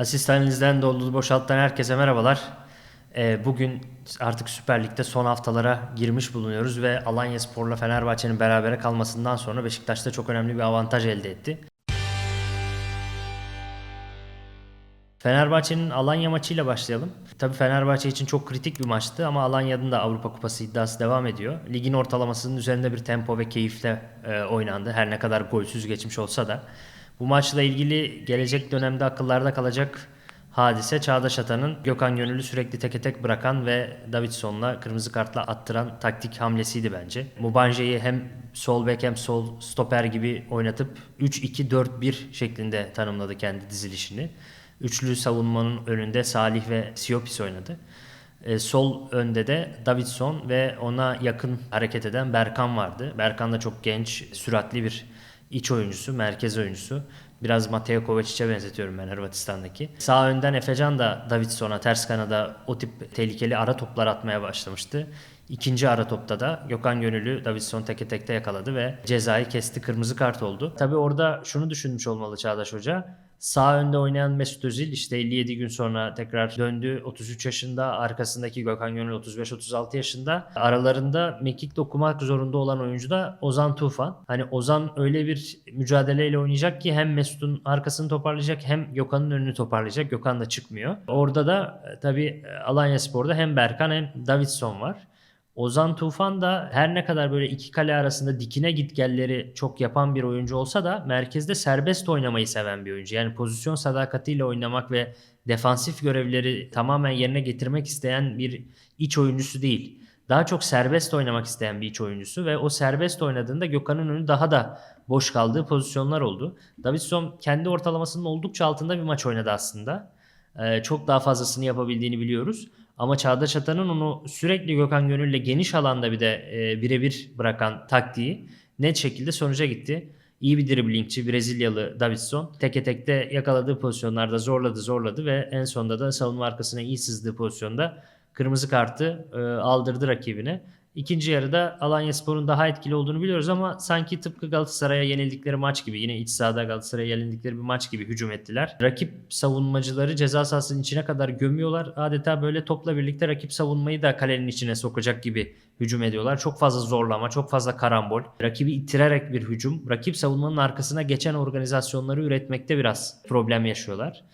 Asistanınızdan dolu boşalttan herkese merhabalar. Ee, bugün artık Süper Lig'de son haftalara girmiş bulunuyoruz ve Alanya Spor'la Fenerbahçe'nin berabere kalmasından sonra Beşiktaş'ta çok önemli bir avantaj elde etti. Fenerbahçe'nin Alanya maçıyla başlayalım. Tabii Fenerbahçe için çok kritik bir maçtı ama Alanya'nın da Avrupa Kupası iddiası devam ediyor. Ligin ortalamasının üzerinde bir tempo ve keyifle e, oynandı. Her ne kadar golsüz geçmiş olsa da. Bu maçla ilgili gelecek dönemde akıllarda kalacak hadise Çağdaş Atan'ın Gökhan Gönüllü sürekli teke tek bırakan ve Davidson'la kırmızı kartla attıran taktik hamlesiydi bence. Mubanje'yi hem sol bek hem sol stoper gibi oynatıp 3-2-4-1 şeklinde tanımladı kendi dizilişini. Üçlü savunmanın önünde Salih ve Siopis oynadı. E, sol önde de Davidson ve ona yakın hareket eden Berkan vardı. Berkan da çok genç, süratli bir iç oyuncusu, merkez oyuncusu. Biraz Mateo Kovacic'e benzetiyorum ben Hırvatistan'daki. Sağ önden Efecan da Davidson'a ters kanada o tip tehlikeli ara toplar atmaya başlamıştı. İkinci ara topta da Gökhan Gönüllü Davidson teke tekte yakaladı ve cezayı kesti. Kırmızı kart oldu. Tabi orada şunu düşünmüş olmalı Çağdaş Hoca. Sağ önde oynayan Mesut Özil işte 57 gün sonra tekrar döndü. 33 yaşında arkasındaki Gökhan Gönül 35-36 yaşında. Aralarında mekik dokumak zorunda olan oyuncu da Ozan Tufan. Hani Ozan öyle bir mücadeleyle oynayacak ki hem Mesut'un arkasını toparlayacak hem Gökhan'ın önünü toparlayacak. Gökhan da çıkmıyor. Orada da e, tabii Alanya Spor'da hem Berkan hem Davidson var. Ozan Tufan da her ne kadar böyle iki kale arasında dikine gitgelleri çok yapan bir oyuncu olsa da merkezde serbest oynamayı seven bir oyuncu. Yani pozisyon sadakatiyle oynamak ve defansif görevleri tamamen yerine getirmek isteyen bir iç oyuncusu değil. Daha çok serbest oynamak isteyen bir iç oyuncusu ve o serbest oynadığında Gökhan'ın önü daha da boş kaldığı pozisyonlar oldu. Davidson kendi ortalamasının oldukça altında bir maç oynadı aslında. Ee, çok daha fazlasını yapabildiğini biliyoruz. Ama Çağdaş Atan'ın onu sürekli Gökhan Gönül'le geniş alanda bir de e, birebir bırakan taktiği net şekilde sonuca gitti. İyi bir driblingçi Brezilyalı Davidson. Teke tekte yakaladığı pozisyonlarda zorladı zorladı ve en sonunda da savunma arkasına iyi sızdığı pozisyonda kırmızı kartı e, aldırdı rakibine. İkinci yarıda Alanya Spor'un daha etkili olduğunu biliyoruz ama sanki tıpkı Galatasaray'a yenildikleri maç gibi yine iç sahada Galatasaray'a yenildikleri bir maç gibi hücum ettiler. Rakip savunmacıları ceza sahasının içine kadar gömüyorlar. Adeta böyle topla birlikte rakip savunmayı da kalenin içine sokacak gibi hücum ediyorlar. Çok fazla zorlama, çok fazla karambol. Rakibi ittirerek bir hücum. Rakip savunmanın arkasına geçen organizasyonları üretmekte biraz problem yaşıyorlar.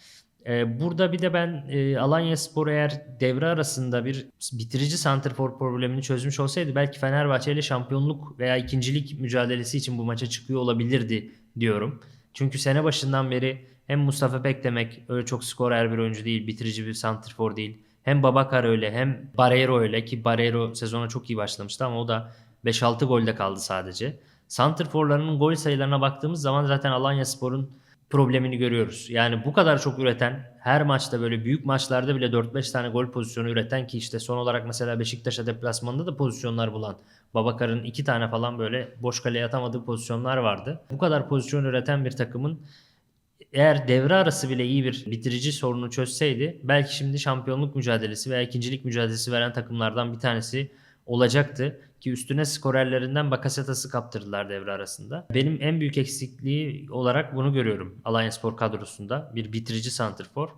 Ee, burada bir de ben e, Alanya Spor eğer devre arasında bir bitirici santrfor problemini çözmüş olsaydı belki Fenerbahçe ile şampiyonluk veya ikincilik mücadelesi için bu maça çıkıyor olabilirdi diyorum. Çünkü sene başından beri hem Mustafa Pek demek öyle çok skorer bir oyuncu değil, bitirici bir santrfor değil. Hem Babakar öyle hem Barreiro öyle ki Barreiro sezona çok iyi başlamıştı ama o da 5-6 golde kaldı sadece. Santrforlarının gol sayılarına baktığımız zaman zaten Alanya Spor'un problemini görüyoruz. Yani bu kadar çok üreten, her maçta böyle büyük maçlarda bile 4-5 tane gol pozisyonu üreten ki işte son olarak mesela Beşiktaş'a deplasmanında da pozisyonlar bulan Babakar'ın iki tane falan böyle boş kaleye atamadığı pozisyonlar vardı. Bu kadar pozisyon üreten bir takımın eğer devre arası bile iyi bir bitirici sorunu çözseydi belki şimdi şampiyonluk mücadelesi veya ikincilik mücadelesi veren takımlardan bir tanesi olacaktı. Ki üstüne skorerlerinden Bakasetas'ı kaptırdılar devre arasında. Benim en büyük eksikliği olarak bunu görüyorum Alanya Spor kadrosunda. Bir bitirici santrfor.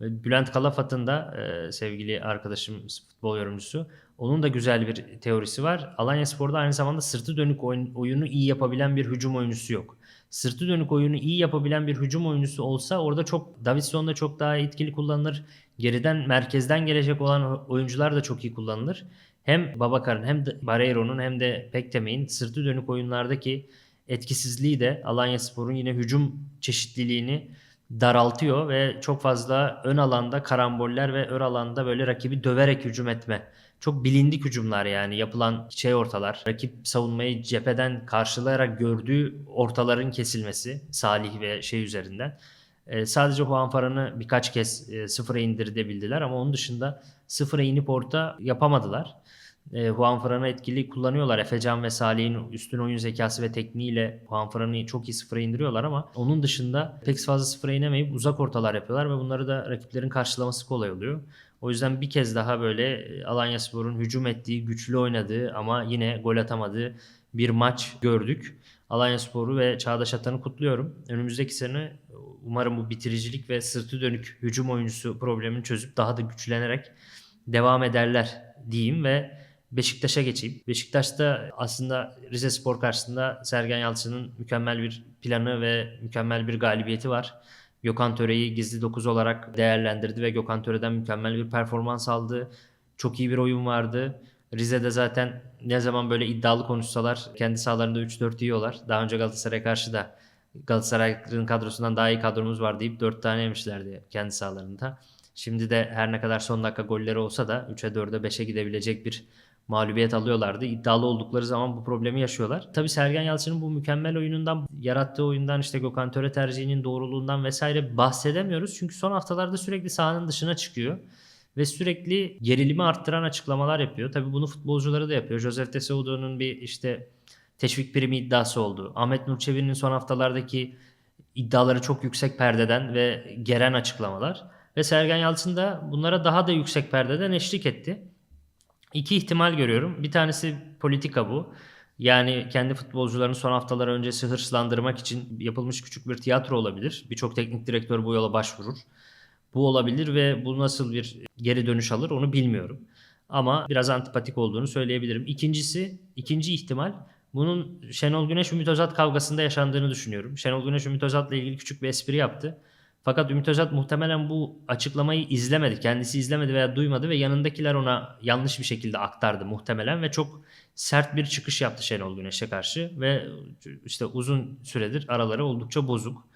Bülent Kalafat'ın da e, sevgili arkadaşım futbol yorumcusu. Onun da güzel bir teorisi var. Alanya Spor'da aynı zamanda sırtı dönük oyun, oyunu iyi yapabilen bir hücum oyuncusu yok. Sırtı dönük oyunu iyi yapabilen bir hücum oyuncusu olsa orada çok Davidson'da çok daha etkili kullanılır. Geriden merkezden gelecek olan oyuncular da çok iyi kullanılır hem Babakar'ın hem de Barreiro'nun hem de Pektemey'in sırtı dönük oyunlardaki etkisizliği de Alanya Spor'un yine hücum çeşitliliğini daraltıyor ve çok fazla ön alanda karamboller ve ön alanda böyle rakibi döverek hücum etme. Çok bilindik hücumlar yani yapılan şey ortalar. Rakip savunmayı cepheden karşılayarak gördüğü ortaların kesilmesi Salih ve şey üzerinden. Ee, sadece Juan Farhan'ı birkaç kez e, sıfıra indirdebildiler ama onun dışında sıfıra inip orta yapamadılar e, Juanfran'ı etkili kullanıyorlar. Efecan ve Salih'in üstün oyun zekası ve tekniğiyle Juanfran'ı çok iyi sıfıra indiriyorlar ama onun dışında pek fazla sıfıra inemeyip uzak ortalar yapıyorlar ve bunları da rakiplerin karşılaması kolay oluyor. O yüzden bir kez daha böyle e, Alanya Spor'un hücum ettiği, güçlü oynadığı ama yine gol atamadığı bir maç gördük. Alanya Sporu ve Çağdaş Atan'ı kutluyorum. Önümüzdeki sene umarım bu bitiricilik ve sırtı dönük hücum oyuncusu problemini çözüp daha da güçlenerek devam ederler diyeyim ve Beşiktaş'a geçeyim. Beşiktaş'ta aslında Rize Spor karşısında Sergen Yalçın'ın mükemmel bir planı ve mükemmel bir galibiyeti var. Gökhan Töre'yi gizli 9 olarak değerlendirdi ve Gökhan Töre'den mükemmel bir performans aldı. Çok iyi bir oyun vardı. Rize'de zaten ne zaman böyle iddialı konuşsalar kendi sahalarında 3-4 yiyorlar. Daha önce Galatasaray'a karşı da Galatasaray'ın kadrosundan daha iyi kadromuz var deyip 4 tane yemişlerdi kendi sahalarında. Şimdi de her ne kadar son dakika golleri olsa da 3'e 4'e 5'e gidebilecek bir mağlubiyet alıyorlardı. İddialı oldukları zaman bu problemi yaşıyorlar. Tabii Sergen Yalçın'ın bu mükemmel oyunundan, yarattığı oyundan işte Gökhan Töre tercihinin doğruluğundan vesaire bahsedemiyoruz. Çünkü son haftalarda sürekli sahanın dışına çıkıyor ve sürekli gerilimi arttıran açıklamalar yapıyor. Tabii bunu futbolcuları da yapıyor. Joseph de bir işte teşvik primi iddiası oldu. Ahmet Nurçevi'nin son haftalardaki iddiaları çok yüksek perdeden ve geren açıklamalar. Ve Sergen Yalçın da bunlara daha da yüksek perdeden eşlik etti. İki ihtimal görüyorum. Bir tanesi politika bu. Yani kendi futbolcularını son haftalar öncesi hırslandırmak için yapılmış küçük bir tiyatro olabilir. Birçok teknik direktör bu yola başvurur. Bu olabilir ve bu nasıl bir geri dönüş alır onu bilmiyorum. Ama biraz antipatik olduğunu söyleyebilirim. İkincisi, ikinci ihtimal bunun Şenol Güneş Ümit Özat kavgasında yaşandığını düşünüyorum. Şenol Güneş Ümit Özat'la ilgili küçük bir espri yaptı. Fakat Ümit Özat muhtemelen bu açıklamayı izlemedi. Kendisi izlemedi veya duymadı ve yanındakiler ona yanlış bir şekilde aktardı muhtemelen ve çok sert bir çıkış yaptı Şenol Güneş'e karşı ve işte uzun süredir araları oldukça bozuk.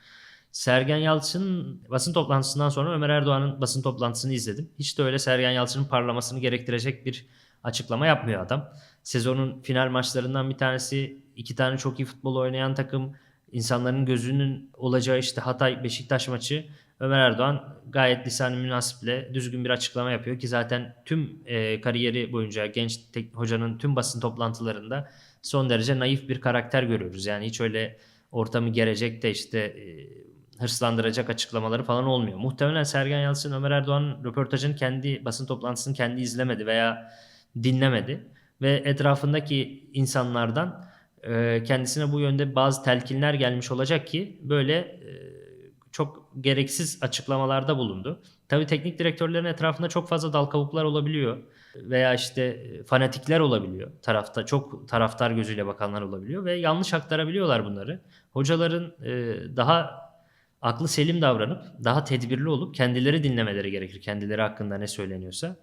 Sergen Yalçın basın toplantısından sonra Ömer Erdoğan'ın basın toplantısını izledim. Hiç de öyle Sergen Yalçın'ın parlamasını gerektirecek bir açıklama yapmıyor adam. Sezonun final maçlarından bir tanesi iki tane çok iyi futbol oynayan takım insanların gözünün olacağı işte Hatay Beşiktaş maçı Ömer Erdoğan gayet lisan münasiple düzgün bir açıklama yapıyor ki zaten tüm e, kariyeri boyunca genç tek, hocanın tüm basın toplantılarında son derece naif bir karakter görüyoruz. Yani hiç öyle ortamı gelecek de işte e, hırslandıracak açıklamaları falan olmuyor. Muhtemelen Sergen Yalçın Ömer Erdoğan'ın röportajını kendi basın toplantısını kendi izlemedi veya dinlemedi ve etrafındaki insanlardan kendisine bu yönde bazı telkinler gelmiş olacak ki böyle e, çok gereksiz açıklamalarda bulundu. Tabii teknik direktörlerin etrafında çok fazla dal kavuklar olabiliyor veya işte fanatikler olabiliyor. Tarafta çok taraftar gözüyle bakanlar olabiliyor ve yanlış aktarabiliyorlar bunları. Hocaların e, daha aklı selim davranıp daha tedbirli olup kendileri dinlemeleri gerekir. Kendileri hakkında ne söyleniyorsa.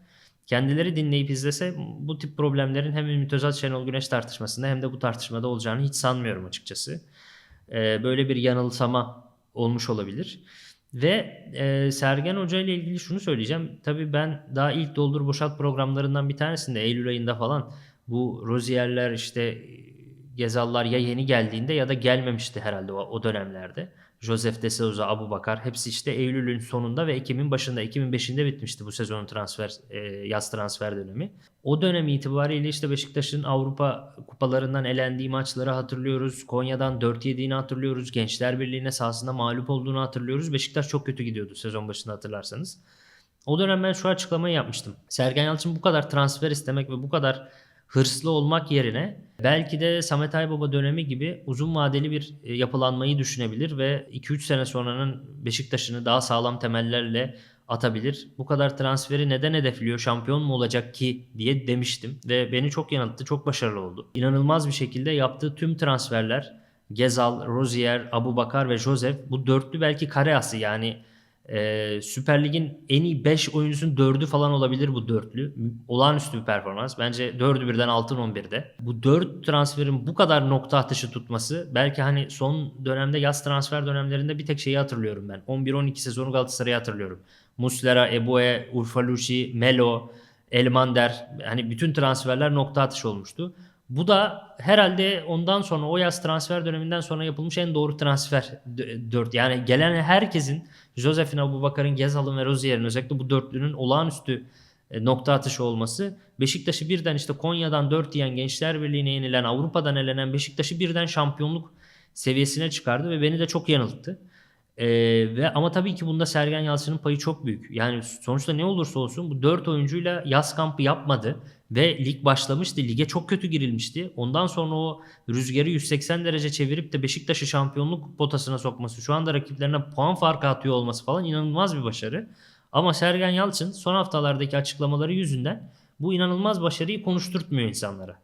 Kendileri dinleyip izlese bu tip problemlerin hem Ümit Özat Şenol Güneş tartışmasında hem de bu tartışmada olacağını hiç sanmıyorum açıkçası. Ee, böyle bir yanılsama olmuş olabilir. Ve e, Sergen Hoca ile ilgili şunu söyleyeceğim. Tabii ben daha ilk Doldur Boşalt programlarından bir tanesinde Eylül ayında falan bu Rozier'ler işte Gezallar ya yeni geldiğinde ya da gelmemişti herhalde o dönemlerde. Joseph de Souza, Abu Bakar hepsi işte Eylül'ün sonunda ve Ekim'in başında 2005'inde bitmişti bu sezonun transfer e, yaz transfer dönemi. O dönem itibariyle işte Beşiktaş'ın Avrupa kupalarından elendiği maçları hatırlıyoruz. Konya'dan 4 yediğini hatırlıyoruz. Gençler Birliği'ne sahasında mağlup olduğunu hatırlıyoruz. Beşiktaş çok kötü gidiyordu sezon başında hatırlarsanız. O dönem ben şu açıklamayı yapmıştım. Sergen Yalçın bu kadar transfer istemek ve bu kadar hırslı olmak yerine belki de Samet Aybaba dönemi gibi uzun vadeli bir e, yapılanmayı düşünebilir ve 2-3 sene sonranın Beşiktaş'ını daha sağlam temellerle atabilir. Bu kadar transferi neden hedefliyor? Şampiyon mu olacak ki diye demiştim ve beni çok yanılttı. Çok başarılı oldu. İnanılmaz bir şekilde yaptığı tüm transferler Gezal, Rozier, Abu Bakar ve Joseph bu dörtlü belki kare ası yani ee, Süper Lig'in en iyi 5 oyuncusunun 4'ü falan olabilir bu dörtlü. Olağanüstü bir performans. Bence 4'ü birden altın 11'de. Bu 4 transferin bu kadar nokta atışı tutması belki hani son dönemde yaz transfer dönemlerinde bir tek şeyi hatırlıyorum ben. 11-12 sezonu Galatasaray'ı hatırlıyorum. Muslera, Ebue, Urfalucci, Melo, Elmander hani bütün transferler nokta atışı olmuştu. Bu da herhalde ondan sonra o yaz transfer döneminden sonra yapılmış en doğru transfer 4. Yani gelen herkesin Josef'in, Abubakar'ın, Gezal'ın ve Rozier'in özellikle bu dörtlünün olağanüstü e, nokta atışı olması Beşiktaş'ı birden işte Konya'dan 4 yiyen Gençler Birliği'ne yenilen Avrupa'dan elenen Beşiktaş'ı birden şampiyonluk seviyesine çıkardı ve beni de çok yanılttı. Ee, ve ama tabii ki bunda Sergen Yalçın'ın payı çok büyük. Yani sonuçta ne olursa olsun bu 4 oyuncuyla yaz kampı yapmadı ve lig başlamıştı. Lige çok kötü girilmişti. Ondan sonra o rüzgarı 180 derece çevirip de Beşiktaş'ı şampiyonluk potasına sokması, şu anda rakiplerine puan farkı atıyor olması falan inanılmaz bir başarı. Ama Sergen Yalçın son haftalardaki açıklamaları yüzünden bu inanılmaz başarıyı konuşturtmuyor insanlara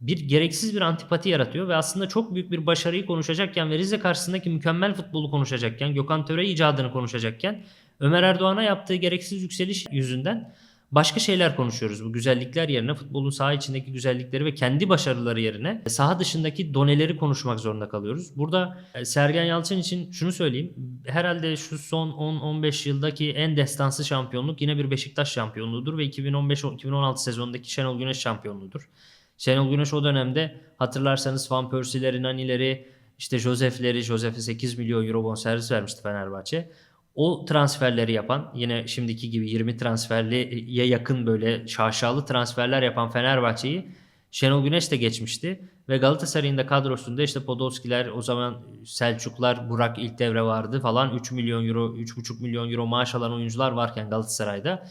bir gereksiz bir antipati yaratıyor ve aslında çok büyük bir başarıyı konuşacakken ve Rize karşısındaki mükemmel futbolu konuşacakken, Gökhan Töre icadını konuşacakken Ömer Erdoğan'a yaptığı gereksiz yükseliş yüzünden başka şeyler konuşuyoruz. Bu güzellikler yerine futbolun saha içindeki güzellikleri ve kendi başarıları yerine saha dışındaki doneleri konuşmak zorunda kalıyoruz. Burada e, Sergen Yalçın için şunu söyleyeyim. Herhalde şu son 10-15 yıldaki en destansı şampiyonluk yine bir Beşiktaş şampiyonluğudur ve 2015-2016 sezonundaki Şenol Güneş şampiyonluğudur. Şenol Güneş o dönemde hatırlarsanız Van Persie'leri, Nani'leri, işte Josef'leri, Josef'e 8 milyon euro bonservis vermişti Fenerbahçe. O transferleri yapan yine şimdiki gibi 20 transferliye yakın böyle şaşalı transferler yapan Fenerbahçe'yi Şenol Güneş de geçmişti. Ve Galatasaray'ın da kadrosunda işte Podolskiler, o zaman Selçuklar, Burak ilk devre vardı falan 3 milyon euro, 3,5 milyon euro maaş alan oyuncular varken Galatasaray'da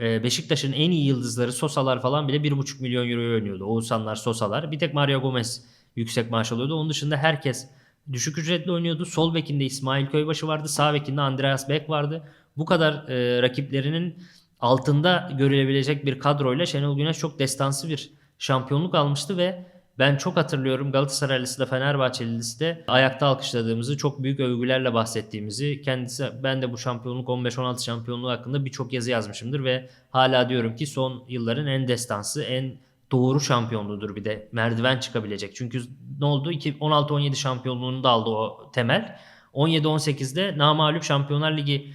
ee, Beşiktaş'ın en iyi yıldızları Sosalar falan bile 1,5 milyon euro oynuyordu. Oğuzhanlar, Sosalar. Bir tek Mario Gomez yüksek maaş alıyordu. Onun dışında herkes düşük ücretli oynuyordu. Sol bekinde İsmail Köybaşı vardı. Sağ bekinde Andreas Beck vardı. Bu kadar e, rakiplerinin altında görülebilecek bir kadroyla Şenol Güneş çok destansı bir şampiyonluk almıştı ve ben çok hatırlıyorum Galatasaraylısı da Fenerbahçelisi de ayakta alkışladığımızı, çok büyük övgülerle bahsettiğimizi. Kendisi ben de bu şampiyonluk 15-16 şampiyonluğu hakkında birçok yazı yazmışımdır ve hala diyorum ki son yılların en destansı, en doğru şampiyonluğudur bir de merdiven çıkabilecek. Çünkü ne oldu? 16-17 şampiyonluğunu da aldı o temel. 17-18'de namalüp Şampiyonlar Ligi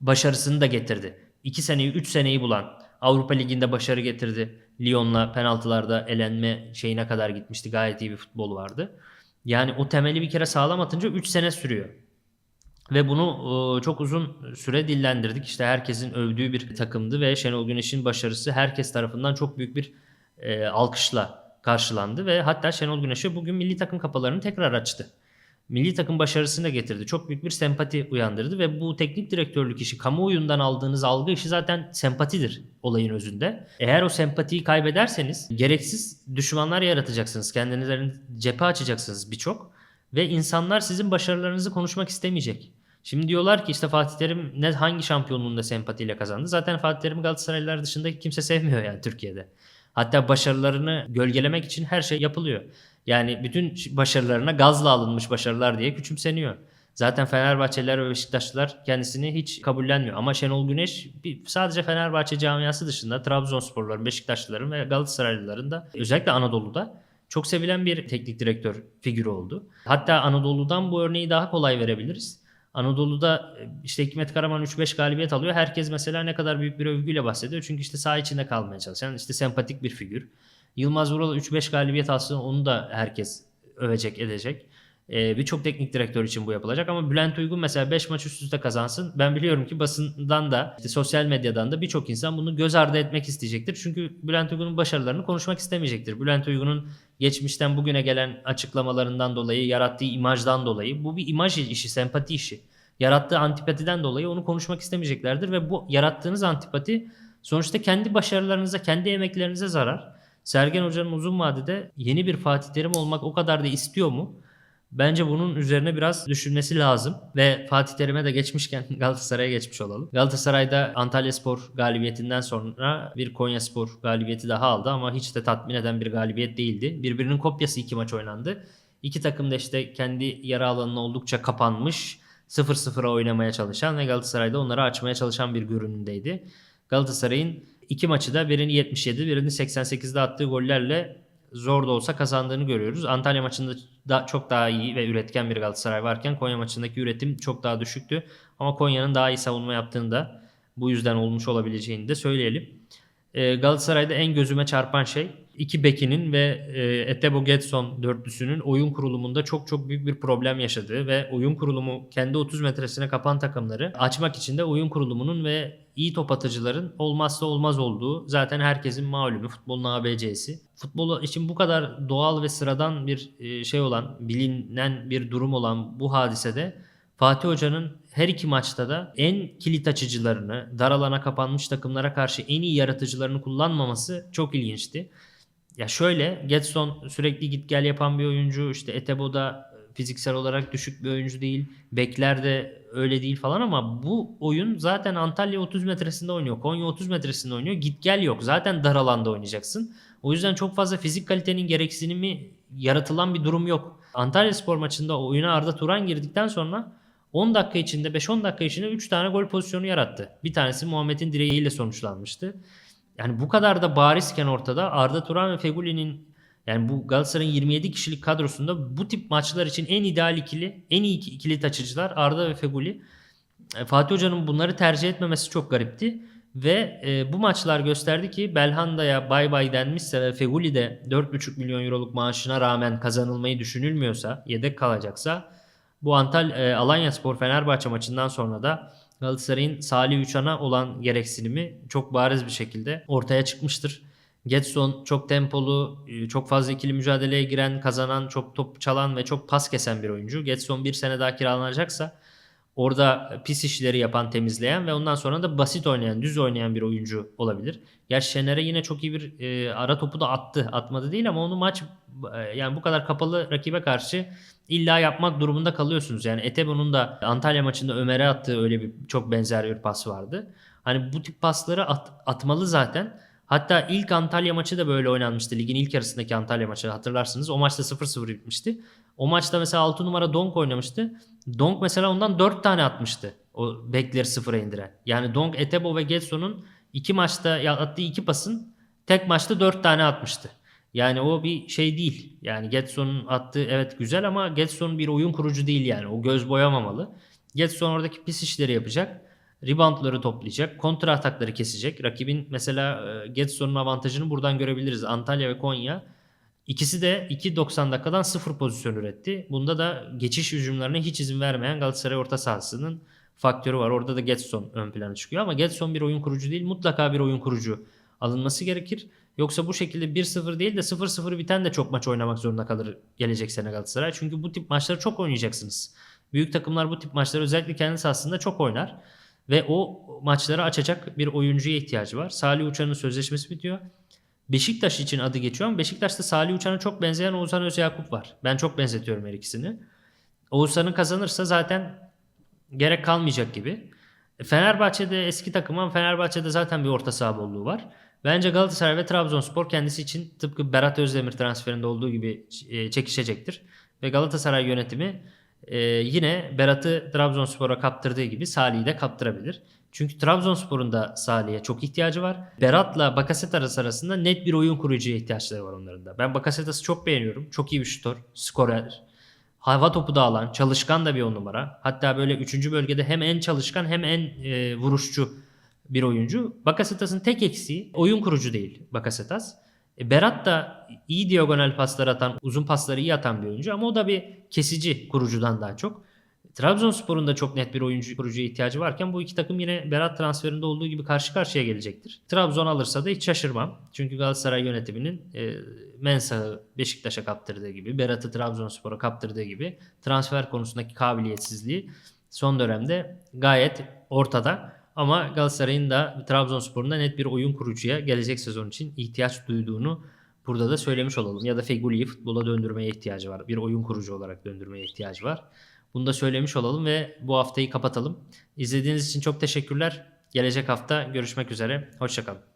başarısını da getirdi. 2 seneyi 3 seneyi bulan Avrupa Ligi'nde başarı getirdi. Lyon'la penaltılarda elenme şeyine kadar gitmişti. Gayet iyi bir futbol vardı. Yani o temeli bir kere sağlam atınca 3 sene sürüyor. Ve bunu e, çok uzun süre dillendirdik. İşte herkesin övdüğü bir takımdı ve Şenol Güneş'in başarısı herkes tarafından çok büyük bir e, alkışla karşılandı ve hatta Şenol Güneş'e bugün milli takım kapılarını tekrar açtı milli takım başarısını da getirdi. Çok büyük bir sempati uyandırdı ve bu teknik direktörlük işi, kamuoyundan aldığınız algı işi zaten sempatidir olayın özünde. Eğer o sempatiyi kaybederseniz gereksiz düşmanlar yaratacaksınız. Kendinize cephe açacaksınız birçok ve insanlar sizin başarılarınızı konuşmak istemeyecek. Şimdi diyorlar ki işte Fatih Terim ne hangi şampiyonluğunda sempatiyle kazandı? Zaten Fatih Terim Galatasaraylılar dışında kimse sevmiyor yani Türkiye'de. Hatta başarılarını gölgelemek için her şey yapılıyor. Yani bütün başarılarına gazla alınmış başarılar diye küçümseniyor. Zaten Fenerbahçeliler ve Beşiktaşlılar kendisini hiç kabullenmiyor. Ama Şenol Güneş sadece Fenerbahçe camiası dışında Trabzonsporluların, Beşiktaşlıların ve Galatasaraylıların da özellikle Anadolu'da çok sevilen bir teknik direktör figürü oldu. Hatta Anadolu'dan bu örneği daha kolay verebiliriz. Anadolu'da işte Hikmet Karaman 3-5 galibiyet alıyor. Herkes mesela ne kadar büyük bir övgüyle bahsediyor. Çünkü işte saha içinde kalmaya çalışan işte sempatik bir figür. Yılmaz Vural 3-5 galibiyet alsın onu da herkes övecek edecek. Ee, Birçok teknik direktör için bu yapılacak ama Bülent Uygun mesela 5 maç üst üste kazansın. Ben biliyorum ki basından da işte sosyal medyadan da birçok insan bunu göz ardı etmek isteyecektir. Çünkü Bülent Uygun'un başarılarını konuşmak istemeyecektir. Bülent Uygun'un geçmişten bugüne gelen açıklamalarından dolayı, yarattığı imajdan dolayı bu bir imaj işi, sempati işi. Yarattığı antipatiden dolayı onu konuşmak istemeyeceklerdir ve bu yarattığınız antipati sonuçta kendi başarılarınıza, kendi emeklerinize zarar. Sergen Hoca'nın uzun vadede yeni bir Fatih Terim olmak o kadar da istiyor mu? Bence bunun üzerine biraz düşünmesi lazım. Ve Fatih Terim'e de geçmişken Galatasaray'a geçmiş olalım. Galatasaray'da Antalya Spor galibiyetinden sonra bir Konya Spor galibiyeti daha aldı ama hiç de tatmin eden bir galibiyet değildi. Birbirinin kopyası iki maç oynandı. İki takım da işte kendi yara alanına oldukça kapanmış, 0-0'a oynamaya çalışan ve Galatasaray'da onları açmaya çalışan bir görünümdeydi. Galatasaray'ın İki maçı da birini 77, birini 88'de attığı gollerle zor da olsa kazandığını görüyoruz. Antalya maçında da çok daha iyi ve üretken bir Galatasaray varken Konya maçındaki üretim çok daha düşüktü. Ama Konya'nın daha iyi savunma yaptığını da bu yüzden olmuş olabileceğini de söyleyelim. Ee, Galatasaray'da en gözüme çarpan şey iki bekinin ve e, Etebo Getson dörtlüsünün oyun kurulumunda çok çok büyük bir problem yaşadığı ve oyun kurulumu kendi 30 metresine kapan takımları açmak için de oyun kurulumunun ve iyi top atıcıların olmazsa olmaz olduğu zaten herkesin malumu futbolun ABC'si. Futbol için bu kadar doğal ve sıradan bir e, şey olan, bilinen bir durum olan bu hadisede Fatih Hoca'nın her iki maçta da en kilit açıcılarını, dar alana kapanmış takımlara karşı en iyi yaratıcılarını kullanmaması çok ilginçti. Ya şöyle Getson sürekli git gel yapan bir oyuncu. İşte Etebo da fiziksel olarak düşük bir oyuncu değil. Bekler de öyle değil falan ama bu oyun zaten Antalya 30 metresinde oynuyor. Konya 30 metresinde oynuyor. Git gel yok. Zaten dar alanda oynayacaksın. O yüzden çok fazla fizik kalitenin gereksinimi yaratılan bir durum yok. Antalya Spor maçında oyuna Arda Turan girdikten sonra 10 dakika içinde 5-10 dakika içinde 3 tane gol pozisyonu yarattı. Bir tanesi Muhammed'in direğiyle sonuçlanmıştı. Yani bu kadar da barizken ortada Arda Turan ve Feguli'nin yani bu Galatasaray'ın 27 kişilik kadrosunda bu tip maçlar için en ideal ikili, en iyi ikili taçıcılar Arda ve Feguli. E, Fatih Hoca'nın bunları tercih etmemesi çok garipti. Ve e, bu maçlar gösterdi ki Belhanda'ya bay bay denmişse ve Feguli de 4,5 milyon euroluk maaşına rağmen kazanılmayı düşünülmüyorsa, yedek kalacaksa bu Antalya e, Alanya Spor Fenerbahçe maçından sonra da Galatasaray'ın Salih Uçan'a olan gereksinimi çok bariz bir şekilde ortaya çıkmıştır. Getson çok tempolu, e, çok fazla ikili mücadeleye giren, kazanan, çok top çalan ve çok pas kesen bir oyuncu. Getson bir sene daha kiralanacaksa orada pis işleri yapan, temizleyen ve ondan sonra da basit oynayan, düz oynayan bir oyuncu olabilir. Gerçi Şener'e yine çok iyi bir e, ara topu da attı. Atmadı değil ama onu maç e, yani bu kadar kapalı rakibe karşı illa yapmak durumunda kalıyorsunuz. Yani Etebo'nun da Antalya maçında Ömer'e attığı öyle bir çok benzer bir pas vardı. Hani bu tip pasları at, atmalı zaten. Hatta ilk Antalya maçı da böyle oynanmıştı. Ligin ilk yarısındaki Antalya maçı hatırlarsınız. O maçta 0-0 bitmişti. O maçta mesela 6 numara Donk oynamıştı. Donk mesela ondan 4 tane atmıştı. O bekleri sıfıra indiren. Yani Donk, Etebo ve Getson'un iki maçta attığı iki pasın tek maçta 4 tane atmıştı. Yani o bir şey değil. Yani Getson'un attığı evet güzel ama Getson bir oyun kurucu değil yani. O göz boyamamalı. Getson oradaki pis işleri yapacak. Reboundları toplayacak. Kontra atakları kesecek. Rakibin mesela e, Getson'un avantajını buradan görebiliriz. Antalya ve Konya İkisi de 2.90 dakikadan sıfır pozisyon üretti. Bunda da geçiş hücumlarına hiç izin vermeyen Galatasaray orta sahasının faktörü var. Orada da Getson ön plana çıkıyor ama Getson bir oyun kurucu değil. Mutlaka bir oyun kurucu alınması gerekir. Yoksa bu şekilde 1-0 değil de 0-0 biten de çok maç oynamak zorunda kalır gelecek sene Galatasaray. Çünkü bu tip maçları çok oynayacaksınız. Büyük takımlar bu tip maçları özellikle kendi sahasında çok oynar. Ve o maçları açacak bir oyuncuya ihtiyacı var. Salih Uçan'ın sözleşmesi bitiyor. Beşiktaş için adı geçiyor ama Beşiktaş'ta Salih Uçan'a çok benzeyen Oğuzhan Özyakup var. Ben çok benzetiyorum her ikisini. Oğuzhan'ın kazanırsa zaten gerek kalmayacak gibi. Fenerbahçe'de eski takım ama Fenerbahçe'de zaten bir orta saha bolluğu var. Bence Galatasaray ve Trabzonspor kendisi için tıpkı Berat Özdemir transferinde olduğu gibi e, çekişecektir. Ve Galatasaray yönetimi e, yine Berat'ı Trabzonspor'a kaptırdığı gibi Salih'i de kaptırabilir. Çünkü Trabzonspor'un da Salih'e çok ihtiyacı var. Berat'la Bakasetas arasında net bir oyun kurucuya ihtiyaçları var onların da. Ben Bakasetas'ı çok beğeniyorum. Çok iyi bir şutör, skorer. Hava topu da alan, çalışkan da bir on numara. Hatta böyle 3. bölgede hem en çalışkan hem en e, vuruşçu bir oyuncu. Bakasetas'ın tek eksiği oyun kurucu değil Bakasetas. E, Berat da iyi diagonal paslar atan, uzun pasları iyi atan bir oyuncu ama o da bir kesici kurucudan daha çok. Trabzonspor'un da çok net bir oyuncu kurucuya ihtiyacı varken bu iki takım yine Berat transferinde olduğu gibi karşı karşıya gelecektir. Trabzon alırsa da hiç şaşırmam. Çünkü Galatasaray yönetiminin e, Mensah'ı Beşiktaş'a kaptırdığı gibi, Berat'ı Trabzonspor'a kaptırdığı gibi transfer konusundaki kabiliyetsizliği son dönemde gayet ortada. Ama Galatasaray'ın da Trabzonspor'un da net bir oyun kurucuya gelecek sezon için ihtiyaç duyduğunu burada da söylemiş olalım. Ya da Feguli'yi futbola döndürmeye ihtiyacı var. Bir oyun kurucu olarak döndürmeye ihtiyacı var. Bunu da söylemiş olalım ve bu haftayı kapatalım. İzlediğiniz için çok teşekkürler. Gelecek hafta görüşmek üzere. Hoşçakalın.